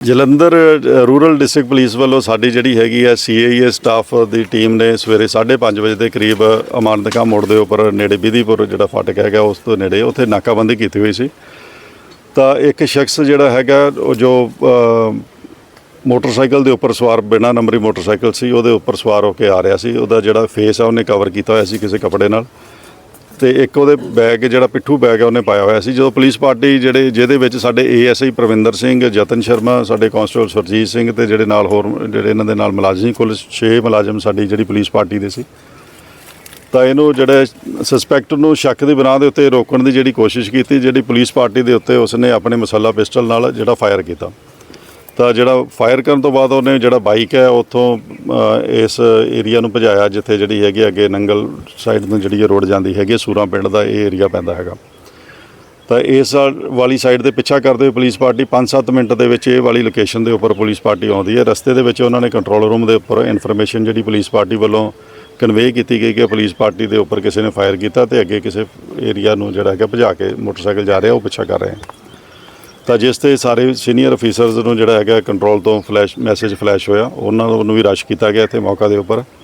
Jalandhar uh, rural district police ਵੱਲੋਂ ਸਾਡੀ ਜਿਹੜੀ ਹੈਗੀ ਹੈ ਸੀਏਏ ਸਟਾਫ ਦੀ ਟੀਮ ਨੇ ਸਵੇਰੇ 5:30 ਵਜੇ ਦੇ ਕਰੀਬ ਅਮਾਨਤਕਾ ਮੋੜ ਦੇ ਉੱਪਰ ਨੇੜੇ ਬਿਧੀਪੁਰ ਜਿਹੜਾ ਫਾਟਕ ਹੈਗਾ ਉਸ ਤੋਂ ਨੇੜੇ ਉੱਥੇ ਨਾਕਾਬੰਦੀ ਕੀਤੀ ਹੋਈ ਸੀ। ਤਾਂ ਇੱਕ ਸ਼ਖਸ ਜਿਹੜਾ ਹੈਗਾ ਉਹ ਜੋ ਮੋਟਰਸਾਈਕਲ ਦੇ ਉੱਪਰ ਸਵਾਰ ਬਿਨਾਂ ਨੰਬਰੀ ਮੋਟਰਸਾਈਕਲ ਸੀ ਉਹਦੇ ਉੱਪਰ ਸਵਾਰ ਹੋ ਕੇ ਆ ਰਿਹਾ ਸੀ। ਉਹਦਾ ਜਿਹੜਾ ਫੇਸ ਆ ਉਹਨੇ ਕਵਰ ਕੀਤਾ ਹੋਇਆ ਸੀ ਕਿਸੇ ਕੱਪੜੇ ਨਾਲ। ਤੇ ਇੱਕ ਉਹਦੇ ਬੈਗ, ਜਿਹੜਾ ਪਿੱਠੂ ਬੈਗ ਹੈ, ਉਹਨੇ ਪਾਇਆ ਹੋਇਆ ਸੀ। ਜਦੋਂ ਪੁਲਿਸ ਪਾਰਟੀ ਜਿਹੜੇ, ਜਿਹਦੇ ਵਿੱਚ ਸਾਡੇ ਏਐਸਆਈ ਪ੍ਰਵਿੰਦਰ ਸਿੰਘ, ਜਤਨ ਸ਼ਰਮਾ, ਸਾਡੇ ਕਾਂਸਟੇਬਲ ਸੁਰਜੀਤ ਸਿੰਘ ਤੇ ਜਿਹੜੇ ਨਾਲ ਹੋਰ, ਜਿਹੜੇ ਇਹਨਾਂ ਦੇ ਨਾਲ ਮੁਲਾਜ਼ਮ ਸੀ, ਕੁੱਲ 6 ਮੁਲਾਜ਼ਮ ਸਾਡੀ ਜਿਹੜੀ ਪੁਲਿਸ ਪਾਰਟੀ ਦੇ ਸੀ। ਤਾਂ ਇਹਨੂੰ ਜਿਹੜੇ ਸਸਪੈਕਟ ਨੂੰ ਸ਼ੱਕ ਦੀ ਬਣਾ ਦੇ ਉੱਤੇ ਰੋਕਣ ਦੀ ਜਿਹੜੀ ਕੋਸ਼ਿਸ਼ ਕੀਤੀ, ਜਿਹੜੀ ਪੁਲਿਸ ਪਾਰਟੀ ਦੇ ਉੱਤੇ ਉਸਨੇ ਆਪਣੇ ਮਸਾਲਾ ਪਿਸਟਲ ਨਾਲ ਜਿਹੜਾ ਫਾਇਰ ਕੀਤਾ। ਤਾਂ ਜਿਹੜਾ ਫਾਇਰ ਕਰਨ ਤੋਂ ਬਾਅਦ ਉਹਨੇ ਜਿਹੜਾ ਬਾਈਕ ਹੈ ਉੱਥੋਂ ਇਸ ਏਰੀਆ ਨੂੰ ਭਜਾਇਆ ਜਿੱਥੇ ਜਿਹੜੀ ਹੈਗੀ ਅੱਗੇ ਨੰਗਲ ਸਾਈਡ ਤੋਂ ਜਿਹੜੀ ਰੋਡ ਜਾਂਦੀ ਹੈਗੀ ਹੈ, ਸੂਰਾਂ ਪਿੰਡ ਦਾ ਇਹ ਏਰੀਆ ਪੈਂਦਾ ਹੈਗਾ। ਤਾਂ ਇਸ ਵਾਲੀ ਸਾਈਡ ਤੇ ਪਿੱਛਾ ਕਰਦੇ ਹੋਏ ਪੁਲਿਸ ਪਾਰਟੀ 5-7 ਮਿੰਟ ਦੇ ਵਿੱਚ ਇਹ ਵਾਲੀ ਲੋਕੇਸ਼ਨ ਦੇ ਉੱਪਰ ਪੁਲਿਸ ਪਾਰਟੀ ਆਉਂਦੀ ਹੈ। ਰਸਤੇ ਦੇ ਵਿੱਚ ਉਹਨਾਂ ਨੇ ਕੰਟਰੋਲ ਰੂਮ ਦੇ ਉੱਪਰ ਇਨਫੋਰਮੇਸ਼ਨ ਜਿਹੜੀ ਪੁਲਿਸ ਪਾਰਟੀ ਵੱਲੋਂ ਕਨਵੇ ਕੀਤੀ ਗਈ ਕਿ ਪੁਲਿਸ ਪਾਰਟੀ ਦੇ ਉੱਪਰ ਕਿਸੇ ਨੇ ਫਾਇਰ ਕੀਤਾ ਤੇ ਅੱਗੇ ਕਿਸੇ ਏਰੀਆ ਨੂੰ ਜਿਹੜਾ ਹੈਗਾ ਭਜਾ ਕੇ ਮੋਟਰਸਾਈਕਲ ਜਾ ਰਿਹਾ ਉਹ ਪਿੱਛਾ ਕਰ ਰਹੇ ਹੈ। ਤਾਂ ਜਿਸ ਤੇ ਸਾਰੇ ਸੀਨੀਅਰ ਅਫੀਸਰਸ ਨੂੰ ਜਿਹੜਾ ਹੈਗਾ ਕੰਟਰੋਲ ਤੋਂ ਫਲੈਸ਼ ਮੈਸੇਜ ਫਲੈਸ਼ ਹੋਇਆ, ਉਹਨਾਂ ਨੂੰ ਵੀ ਰਸ਼ ਕੀਤਾ ਗਿਆ ਇੱਥੇ ਮੌਕਾ ਦੇ ਉੱਪਰ।